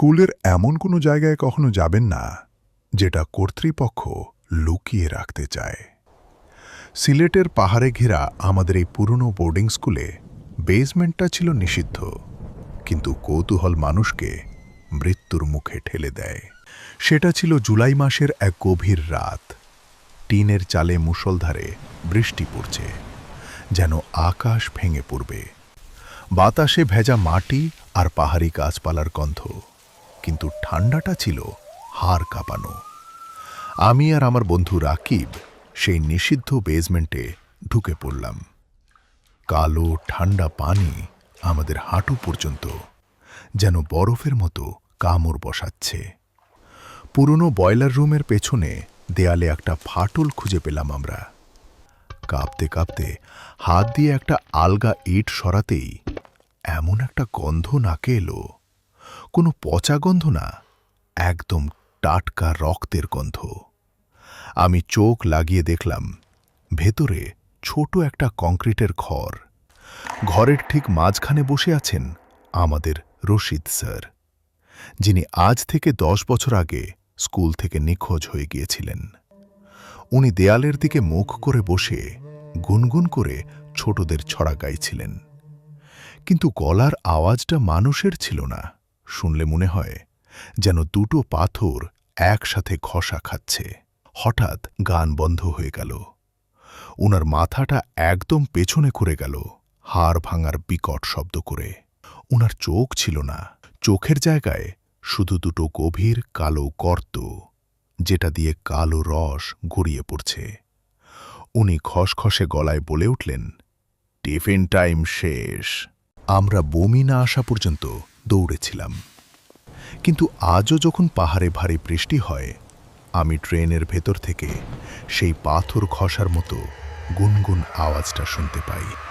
স্কুলের এমন কোনো জায়গায় কখনো যাবেন না, যেটা কর্তৃপক্ষ লুকিয়ে রাখতে চায়। সিলেটের পাহাড়ে ঘেরা আমাদের এই পুরনো বোর্ডিং স্কুলে বেসমেন্টটা ছিল নিষিদ্ধ, কিন্তু কৌতূহল মানুষকে মৃত্যুর মুখে ঠেলে দেয়। সেটা ছিল জুলাই মাসের এক গভীর রাত। টিনের চালে মুষলধারে বৃষ্টি পড়ছে, যেন আকাশ ভেঙে পড়বে। বাতাসে ভেজা মাটি আর পাহাড়ি গাছপালার গন্ধ। কিন্তু ঠান্ডাটা ছিল হাড় কাঁপানো। আমি আর আমার বন্ধু রাকিব সেই নিষিদ্ধ বেজমেন্টে ঢুকে পড়লাম। কালো, ঠান্ডা পানি আমাদের হাঁটু পর্যন্ত যেন বরফের মতো কামড় বসাচ্ছে। পুরনো বয়লার রুমের পেছনে দেয়ালে একটা ফাটল খুঁজে পেলাম আমরা। কাঁপতে কাঁপতে হাত দিয়ে একটা আলগা ইট সরাতেই এমন একটা গন্ধ নাকে এলো। কোনো পচা গন্ধ না, একদম টাটকা রক্তের গন্ধ। আমি চোখ লাগিয়ে দেখলাম, ভেতরে ছোট একটা কংক্রিটের ঘর। ঘরের ঠিক মাঝখানে বসে আছেন আমাদের রশিদ স্যার, যিনি আজ থেকে দশ বছর আগে স্কুল থেকে নিখোঁজ হয়ে গিয়েছিলেন। উনি দেয়ালের দিকে মুখ করে বসে গুনগুন করে ছোটদের ছড়া গাইছিলেন। কিন্তু গলার আওয়াজটা মানুষের ছিল না। শুনলে মনে হয় যেন দুটো পাথর একসাথে ঘষা খাচ্ছে। হঠাৎ গান বন্ধ হয়ে গেল। উনার মাথাটা একদম পেছনে করে গেল, হাড় ভাঙার বিকট শব্দ করে। উনার চোখ ছিল না। চোখের জায়গায় শুধু দুটো গভীর কালো গর্ত, যেটা দিয়ে কালো রস গড়িয়ে পড়ছে। উনি খসখসে গলায় বলে উঠলেন, টিফিন টাইম শেষ। আমরা বমি না আসা পর্যন্ত দৌড়েছিলাম। কিন্তু আজও যখন পাহাড়ে ভারী বৃষ্টি হয়, আমি ট্রেনের ভেতর থেকে সেই পাথর ঘষার মতো গুনগুন আওয়াজটা শুনতে পাই।